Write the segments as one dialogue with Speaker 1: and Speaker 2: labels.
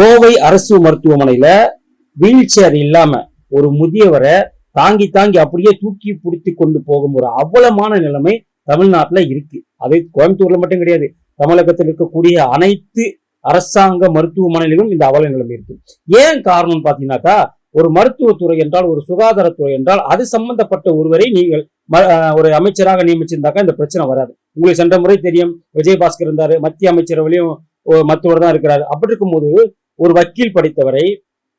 Speaker 1: கோவை அரசு மருத்துவமனையில wheel chair இல்லாம ஒரு முதியவரை தாங்கி தாங்கி அப்படியே தூக்கி பிடித்து கொண்டு போகும் ஒரு அவலமான நிலைமை தமிழ்நாட்டில் இருக்கு. அதே கோயம்புத்தூர்ல மட்டும் கிடையாது. தமிழகத்தில் இருக்கக்கூடிய அனைத்து அரசாங்க மருத்துவமனையிலும் இந்த அவல நிலைமை இருக்கு. ஏன் காரணம் பாத்தீங்கன்னாக்கா ஒரு மருத்துவத்துறை என்றால் ஒரு சுகாதாரத்துறை என்றால் அது சம்பந்தப்பட்ட ஒருவரை நீங்கள் ம- ஒரு அமைச்சராக நியமிச்சிருந்தாக்கா இந்த பிரச்சனை வராது. உங்களுக்கு சென்ற முறை தெரியும் விஜயபாஸ்கர் இருந்தாரு மத்திய அமைச்சரவையும் ஒரு மருத்துவர் தான் இருக்கிறாரு. அப்படி இருக்கும்போது ஒரு வக்கீல் படித்தவரை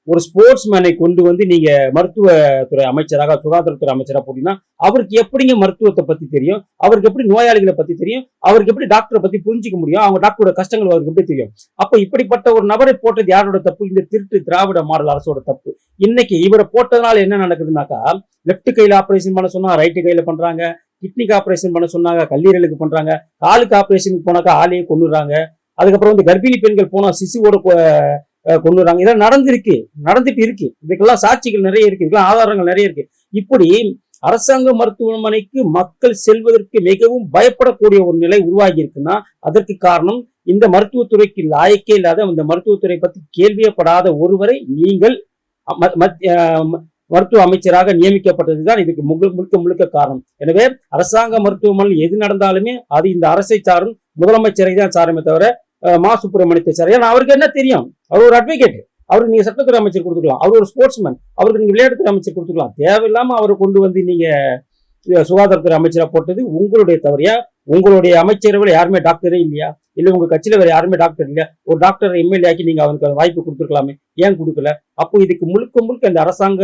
Speaker 1: ஒரு ஸ்போர்ட்ஸ் மேனை கொண்டு வந்து நீங்க மருத்துவத்துறை அமைச்சராக சுகாதாரத்துறை அமைச்சராக போட்டீங்கன்னா அவருக்கு எப்படிங்க மருத்துவத்தை பத்தி தெரியும்? அவருக்கு எப்படி நோயாளிகளை பத்தி தெரியும்? அவருக்கு எப்படி டாக்டரை பத்தி புரிஞ்சுக்க முடியும்? அவங்க டாக்டரோட கஷ்டங்கள் அவருக்கு எப்படி தெரியும்? அப்ப இப்படிப்பட்ட ஒரு நபரை போட்டது யாரோட தப்பு? இந்த திருட்டு திராவிட மாடல் அரசோட தப்பு. இன்னைக்கு இவரை போட்டதுனால என்ன நடக்குதுன்னாக்கா லெப்ட் கையில ஆபரேஷன் பண்ண சொன்னா ரைட்டு கையில பண்றாங்க. கிட்னிக்கு ஆபரேஷன் பண்ண சொன்னாங்க கல்லீரலுக்கு பண்றாங்க. காலுக்கு ஆபரேஷனுக்கு போனாக்கா ஆளையே கொண்டுறாங்க அதுக்கப்புறம் வந்து கர்ப்பிணி பெண்கள் போனா சிசுவோட கொண்டு வராங்க. கொண்டுறாங்க இதெல்லாம் நடந்திருக்கு. நடந்துட்டு இருக்கு. இதுக்கெல்லாம் சாட்சிகள் நிறைய இருக்கு. இதுக்கெல்லாம் ஆதாரங்கள் நிறைய இருக்கு. இப்படி அரசாங்க மருத்துவமனைக்கு மக்கள் செல்வதற்கு மிகவும் பயப்படக்கூடிய ஒரு நிலை உருவாகி இருக்குன்னா அதற்கு காரணம் இந்த மருத்துவத்துறைக்கு லாயக்கே இல்லாத இந்த மருத்துவத்துறை பற்றி கேள்வியப்படாத ஒருவரை நீங்கள் மத்- ம- மருத்துவ அமைச்சராக நியமிக்கப்பட்டதுதான் இதுக்கு முழு- முழுக்க முழுக்க காரணம். எனவே அரசாங்க மருத்துவமனையில் எது நடந்தாலுமே அது இந்த அரசை சாரும் முதலமைச்சரை தான் சாருமே தவிர மா சுப்பிரமணியத்தை சார். ஏன்னா அவருக்கு என்ன தெரியும்? அவர் ஒரு அட்வொகேட் அவருக்கு நீங்க சட்டத்துறை அமைச்சர் கொடுத்துக்கலாம். அவர் ஒரு ஸ்போர்ட்ஸ்மேன் அவருக்கு நீங்கள் விளையாட்டுத்துறை அமைச்சர் கொடுத்துக்கலாம். தேவையில்லாம அவரை கொண்டு வந்து நீங்கள் சுகாதாரத்துறை அமைச்சரா போட்டது உங்களுடைய தவறியா? உங்களுடைய அமைச்சரவில் யாருமே டாக்டரே இல்லையா? இல்லை உங்கள் கட்சியில் வேறு யாருமே டாக்டர் இல்லையா? ஒரு டாக்டர் எம்எல்ஏ ஆக்கி நீங்கள் அவருக்கு வாய்ப்பு கொடுத்துருக்கலாமே. ஏன் கொடுக்கல? அப்போ இதுக்கு முழுக்க முழுக்க இந்த அரசாங்க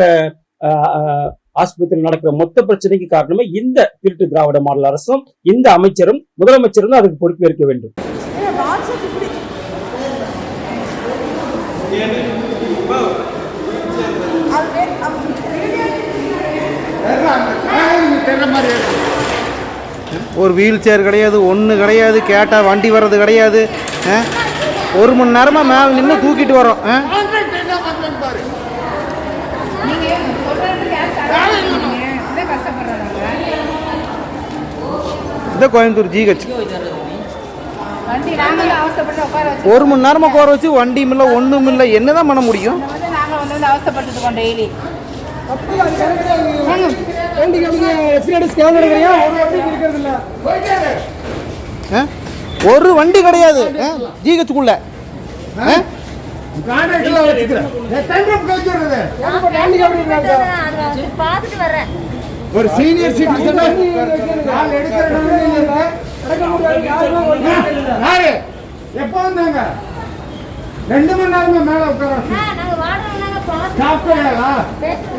Speaker 1: அஹ், ஆஸ்பத்திரியில் நடக்கிற மொத்த பிரச்சனைக்கு காரணமே இந்த திருட்டு திராவிட மாடல் அரசும் இந்த அமைச்சரும் முதலமைச்சரும் அதுக்கு பொறுப்பேற்க வேண்டும்.
Speaker 2: ஒரு வீல் சேர் கிடையாது ஒன்று கிடையாது கேட்டால் வண்டி வர்றது கிடையாது? ஒரு மணி நேரமாக மேலே நின்று தூக்கிட்டு வரோம். இந்த கோயம்புத்தூர் ஜிஹெச்
Speaker 3: வண்டி நாங்களும் அவசரப்பட்டு உட்கார வச்சு
Speaker 2: ஒரு மணி நேரமாக உட்கார வச்சு வண்டியும் இல்லை ஒன்றும் இல்லை. என்ன தான் பண்ண முடியும்?
Speaker 3: இந்த வந்து டெய்லி?
Speaker 2: ஒரு வண்டி கிடையாது. ஜிஹெச்சுக்குள்ள.
Speaker 4: ஒரு சீனியர் சிட்டிசன் யாரு எப்போ வந்தாங்க ரெண்டு மணி நேரமா மேல உட்கார
Speaker 5: நாங்க வாடகை நாங்க பார்த்து
Speaker 4: சாப்பிட்டா
Speaker 5: பேசி